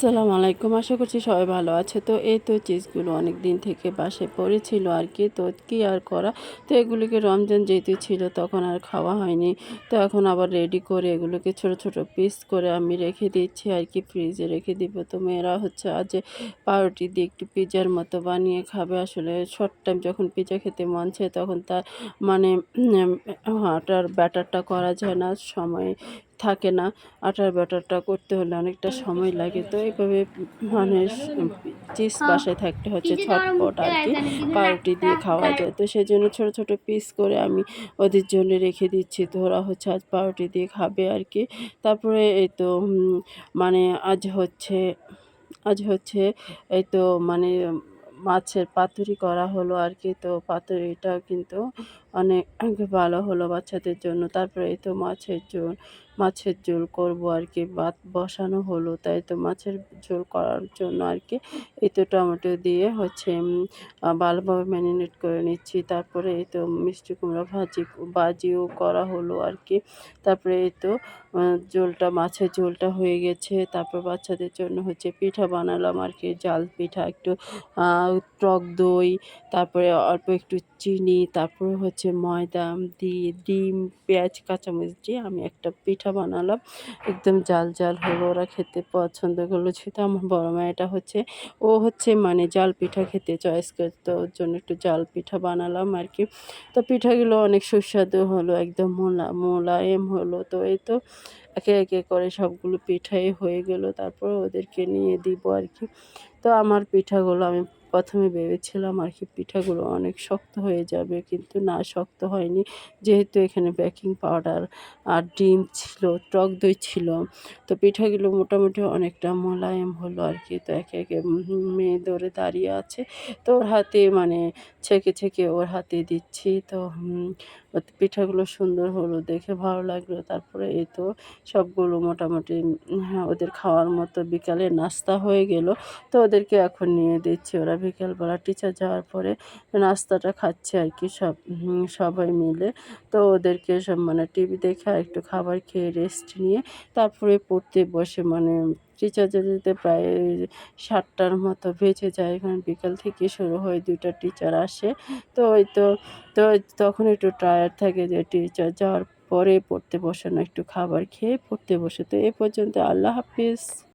আসসালামু আলাইকুম। আশা করছি সবাই ভালো আছে। তো এই তো চিজগুলো অনেক দিন থেকে বাসে পড়েছিল আর কি। তো কি আর করা? তো এগুলিকে রমজান যেহেতু ছিল, তখন আর খাওয়া হয়নি। তো এখন আবার রেডি করে এগুলোকে ছোট ছোট পিস করে আমি রেখে দিচ্ছি আর কি ফ্রিজে রেখে দিব। তো মেয়েরা হচ্ছে আজ পাউরুটি দিয়ে একটু পিজার মতো বানিয়ে খাবে। আসলে শর্ট টাইম যখন পিজা খেতে মন চায়, তখন তার মানে আটার ব্যাটারটা করা যায় না। সময় থাকে না আটার ব্যাটারটা করতে হলে অনেকটা সময় লাগে। তো এইভাবে মানে চিজ বাসায় থাকতে হচ্ছে ছটপট আর কি পাউরুটি দিয়ে খাওয়া যায়। তো সেই জন্য ছোটো ছোটো পিস করে আমি ওদের জন্য রেখে দিচ্ছি। তো ওরা হচ্ছে আজ পাউরুটি দিয়ে খাবে আর কি। তারপরে এই তো মানে আজ হচ্ছে আজ হচ্ছে এই তো মানে মাছের পাতুরি করা হলো আর কি। তো পাতুরিটা কিন্তু অনেক ভালো হলো বাচ্চাদের জন্য। তারপরে এই তো মাছের ঝোল। মাছের ঝোল করব আর কি, ভাত বসানো হলো, তাই তো মাছের ঝোল করার জন্য আর কি এই তো টমেটো দিয়ে হচ্ছে ভালোভাবে ম্যারিনেট করে নিচ্ছি। তারপরে এই তো মিষ্টি কুমড়া ভাজি, ভাজিও করা হলো আর কি। তারপরে এই তো ঝোলটা, মাছের ঝোলটা হয়ে গেছে। তারপর বাচ্চাদের জন্য হচ্ছে পিঠা বানালাম আর কি জাল পিঠা, একটু টক দই, তারপরে অল্প একটু চিনি, তারপরে হচ্ছে ময়দা দিয়ে, ডিম, পেঁয়াজ, কাঁচামরিচ দিয়ে আমি একটা পিঠা বানালাম। একদম জাল জাল হলো ওরা খেতে পছন্দ করল। যেহেতু আমার বড় মেয়েটা হচ্ছে, ও হচ্ছে মানে জাল পিঠা খেতে চয়েস করতো ওর জন্য একটু জাল পিঠা বানালাম আর কি তো পিঠাগুলো অনেক সুস্বাদু হলো, একদম মোলা, মোলায়েম হলো। তো এই তো একে একে করে সবগুলো পিঠাই হয়ে গেল। তারপর ওদেরকে নিয়ে দিব আর কি তো আমার পিঠাগুলো আমি প্রথমে ভেবেছিলাম আর কি পিঠাগুলো অনেক শক্ত হয়ে যাবে, কিন্তু না, শক্ত হয়নি। যেহেতু এখানে বেকিং পাউডার আর ডিম ছিল, টক দই ছিল, তো পিঠাগুলো মোটামুটি অনেকটা মোলায়েম হলো আর কি তো একে একে মেয়ে ধরে দাঁড়িয়ে আছে, তো ওর হাতে মানে ছেঁকে ছেঁকে ওর হাতে দিচ্ছি। তো পিঠাগুলো সুন্দর হলো, দেখে ভালো লাগল। তারপরে এই তো সবগুলো মোটামুটি হ্যাঁ ওদের খাওয়ার মতো বিকালে নাস্তা হয়ে গেল। তো ওদেরকে এখন নিয়ে দিচ্ছি, ওরা বিকেলবেলা টিচার যাওয়ার পরে নাস্তাটা খাচ্ছে আর কি সব সবাই মিলে। তো ওদেরকে সব মানে টিভি দেখে আর একটু খাবার খেয়ে রেস্ট নিয়ে তারপরে পড়তে বসে। মানে টিচার যেতে প্রায় সাতটার মতো বেজে যায়। এখানে বিকাল থেকে শুরু হয়, দুইটা টিচার আসে। তো ওই তো তো তখন একটু টায়ার থাকে যে টিচার যাওয়ার পরে পড়তে বসে না, একটু খাবার খেয়ে পড়তে বসে। তো এ পর্যন্ত আল্লাহ হাফিজ।